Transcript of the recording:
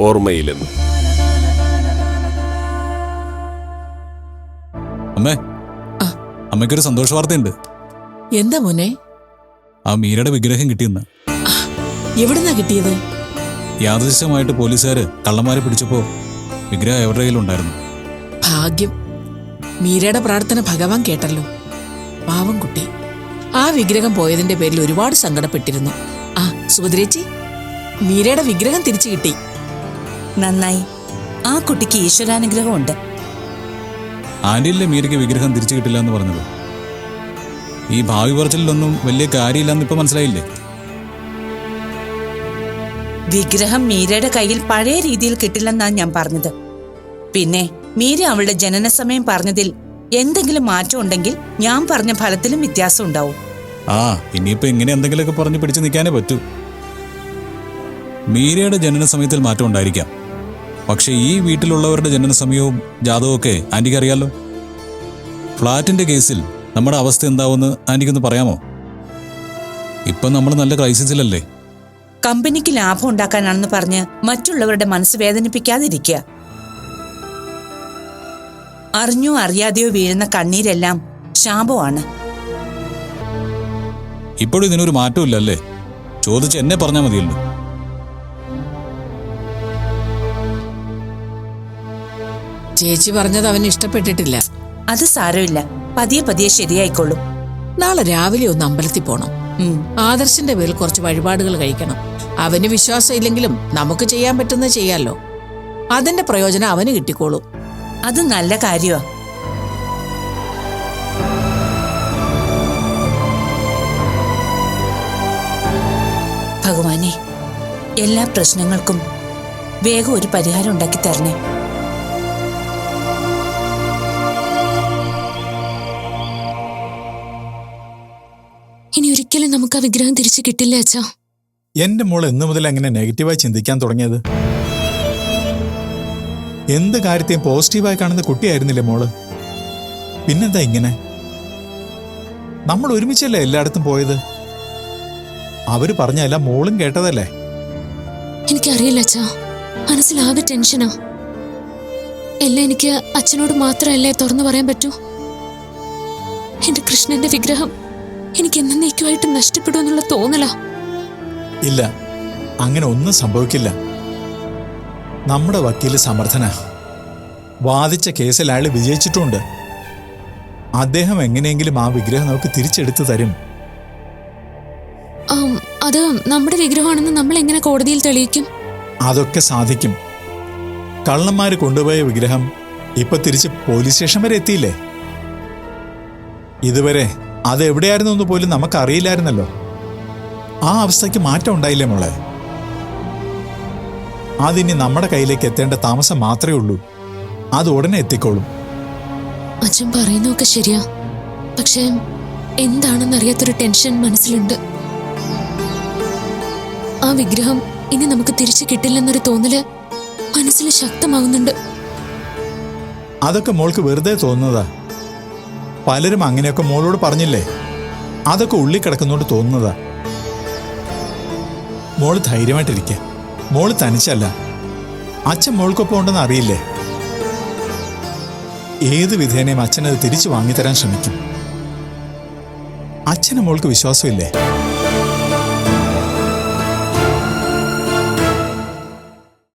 ഓർമ്മയിലെന്ന്. അമ്മേ. ആ. അമ്മയ്ക്കൊരു സന്തോഷ വാർത്തയുണ്ട്. എന്താ മോനെ? ആ മീരയുടെ വിഗ്രഹം കിട്ടിയെന്ന്. എവിടുന്നാ കിട്ടിയത്? യാദൃശ്യമായിട്ട് പോലീസുകാര് കള്ളന്മാരെ പിടിച്ചപ്പോ വിഗ്രഹം അവരുടെ കയ്യിലുണ്ടായിരുന്നു. ഭാഗ്യം. മീരയുടെ പ്രാർത്ഥന ഭഗവാൻ കേട്ടല്ലോ. പാവം കുട്ടി. ആ വിഗ്രഹം പോയതിന്റെ പേരിൽ ഒരുപാട് സങ്കടപ്പെട്ടിരുന്നു. ആ സുഭദ്രേച്ചി മീരയുടെ വിഗ്രഹം തിരിച്ചു കിട്ടി. നന്നായി. ആ കുട്ടിക്ക് ഈശ്വരാനുഗ്രഹമുണ്ട്. ആന്റിയിലെ മീരയ്ക്ക് വിഗ്രഹം തിരിച്ചു കിട്ടില്ല എന്ന് പറഞ്ഞത്. ഈ ഭാവി പറച്ചിലൊന്നും വലിയ കാര്യമില്ലെന്ന് ഇപ്പൊ മനസ്സിലായില്ലേ? വിഗ്രഹം മീരയുടെ കയ്യിൽ പഴയ രീതിയിൽ കിട്ടില്ലെന്നാണ് ഞാൻ പറഞ്ഞത്. പിന്നെ മീര അവളുടെ ജനന സമയം പറഞ്ഞതിൽ എന്തെങ്കിലും മാറ്റം ഉണ്ടെങ്കിൽ ഞാൻ പറഞ്ഞ ഫലത്തിലും വ്യത്യാസം ഉണ്ടാവും. ആ ഇനിയിപ്പോ ഇങ്ങനെ എന്തെങ്കിലുമൊക്കെ പറഞ്ഞ് പിടിച്ചു നിൽക്കാനേ പറ്റൂ. മീരയുടെ ജനന സമയത്തിൽ മാറ്റം ഉണ്ടായിരിക്കാം. പക്ഷെ ഈ വീട്ടിലുള്ളവരുടെ ജനന സമയവും ജാതകവും ഒക്കെ ആന്റിക്ക് അറിയാലോ? ഫ്ലാറ്റിന്റെ കേസിൽ നമ്മുടെ അവസ്ഥ എന്താവുമെന്ന് ആന്റിക്കൊന്ന് പറയാമോ? ഇപ്പം നമ്മൾ നല്ല ക്രൈസിസിലല്ലേ? കമ്പനിക്ക് ലാഭം ഉണ്ടാക്കാനാണെന്ന് പറഞ്ഞ് മറ്റുള്ളവരുടെ മനസ്സ് വേദനിപ്പിക്കാതിരിക്കുക. അറിഞ്ഞോ അറിയാതെയോ വീഴുന്ന കണ്ണീരെല്ലാം ശാപമാണ്. ഇപ്പോഴും ഇതിനൊരു മാറ്റമില്ല അല്ലേ ചോദിച്ച് എന്നെ പറഞ്ഞാൽ മതിയല്ലോ. ചേച്ചി പറഞ്ഞത് അവന് ഇഷ്ടപ്പെട്ടിട്ടില്ല. അത് സാരമില്ല. പതിയെ പതിയെ ശരിയായിക്കോളും. നാളെ രാവിലെ ഒന്ന് അമ്പലത്തിൽ പോണം. ആദർശന്റെ പേരിൽ കുറച്ച് വഴിപാടുകൾ കഴിക്കണം. അവന് വിശ്വാസം ഇല്ലെങ്കിലും നമുക്ക് ചെയ്യാൻ പറ്റുന്ന ചെയ്യാലോ. അതിന്റെ പ്രയോജനം അവന് കിട്ടിക്കോളും. അത് നല്ല കാര്യമാ ഭഗവാനെ എല്ലാ പ്രശ്നങ്ങൾക്കും വേഗം ഒരു പരിഹാരം ഉണ്ടാക്കി തരണേ. ഒരിക്കലും നമുക്ക് ആ വിഗ്രഹം തിരിച്ചു കിട്ടില്ല അച്ഛാ? എന്റെ മോൾ എന്നു മുതൽ അങ്ങനെ നെഗറ്റീവായി ചിന്തിക്കാൻ തുടങ്ങിയത്? എന്ത് കാര്യത്തെയും പോസിറ്റീവായി കാണുന്ന കുട്ടിയായിരുന്നില്ലേ മോൾ? പിന്നെന്താ ഇങ്ങനെ? നമ്മൾ ഒരുമിച്ചല്ലേ എല്ലായിടത്തും പോയത്? അവർ പറഞ്ഞല്ല മോളും കേട്ടതല്ലേ? എനിക്കറിയില്ല അച്ഛാ. മനസ്സിലാകെ ടെൻഷനാ. എല്ലാം എനിക്ക് അച്ഛനോട് മാത്രമല്ലേ തുറന്നു പറയാൻ പറ്റൂ? എന്റെ കൃഷ്ണന്റെ വിഗ്രഹം എനിക്ക് എന്നേക്കുമായിട്ട് നഷ്ടപ്പെടുമെന്നുള്ള തോന്നലാ. ഇല്ല അങ്ങനെ ഒന്നും സംഭവിക്കില്ല. നമ്മുടെ വക്കീൽ സമർത്ഥന. വാദിച്ച കേസിൽ അയാൾ വിജയിച്ചിട്ടുണ്ട്. അദ്ദേഹം എങ്ങനെയെങ്കിലും ആ വിഗ്രഹം നമുക്ക് തിരിച്ചെടുത്തു തരും. അത് നമ്മുടെ വിഗ്രഹമാണെന്ന് നമ്മൾ എങ്ങനെ കോടതിയിൽ തെളിയിക്കും? അതൊക്കെ സാധിക്കും. കള്ളന്മാർ കൊണ്ടുപോയ വിഗ്രഹം ഇപ്പൊ തിരിച്ച് പോലീസ് സ്റ്റേഷൻ വരെ എത്തിയില്ലേ? ഇതുവരെ അത് എവിടെയായിരുന്നു എന്ന് പോലും നമുക്കറിയില്ലായിരുന്നല്ലോ. ആ അവസ്ഥയ്ക്ക് മാറ്റം ഉണ്ടായില്ലേ മോളെ? അതിനി നമ്മുടെ കയ്യിലേക്ക് എത്തേണ്ട താമസം മാത്രമേ ഉള്ളൂ. അത് ഉടനെ എത്തിക്കോളും. അച്ഛൻ പറയുന്നൊക്കെ ശരിയാ. പക്ഷേ എന്താണെന്നറിയാത്തൊരു ടെൻഷൻ മനസ്സിലുണ്ട്. ആ വിഗ്രഹം ഇനി നമുക്ക് തിരിച്ചു കിട്ടില്ലെന്നൊരു തോന്നൽ മനസ്സിൽ ശക്തമാവുന്നുണ്ട്. അതൊക്കെ മോൾക്ക് വെറുതെ തോന്നുന്നതാ. പലരും അങ്ങനെയൊക്കെ മോളോട് പറഞ്ഞില്ലേ? അതൊക്കെ ഉള്ളിൽ കിടക്കുന്നോണ്ട് തോന്നുന്നതാ. മോൾ ധൈര്യമായിട്ടിരിക്കുക മോൾ തനിച്ചല്ല. അച്ഛൻ മോൾക്കൊപ്പം ഉണ്ടെന്ന് അറിയില്ലേ? ഏത് വിധേനയും അച്ഛനത് തിരിച്ചു വാങ്ങിത്തരാൻ ശ്രമിക്കും. അച്ഛന് മോൾക്ക് വിശ്വാസമില്ലേ?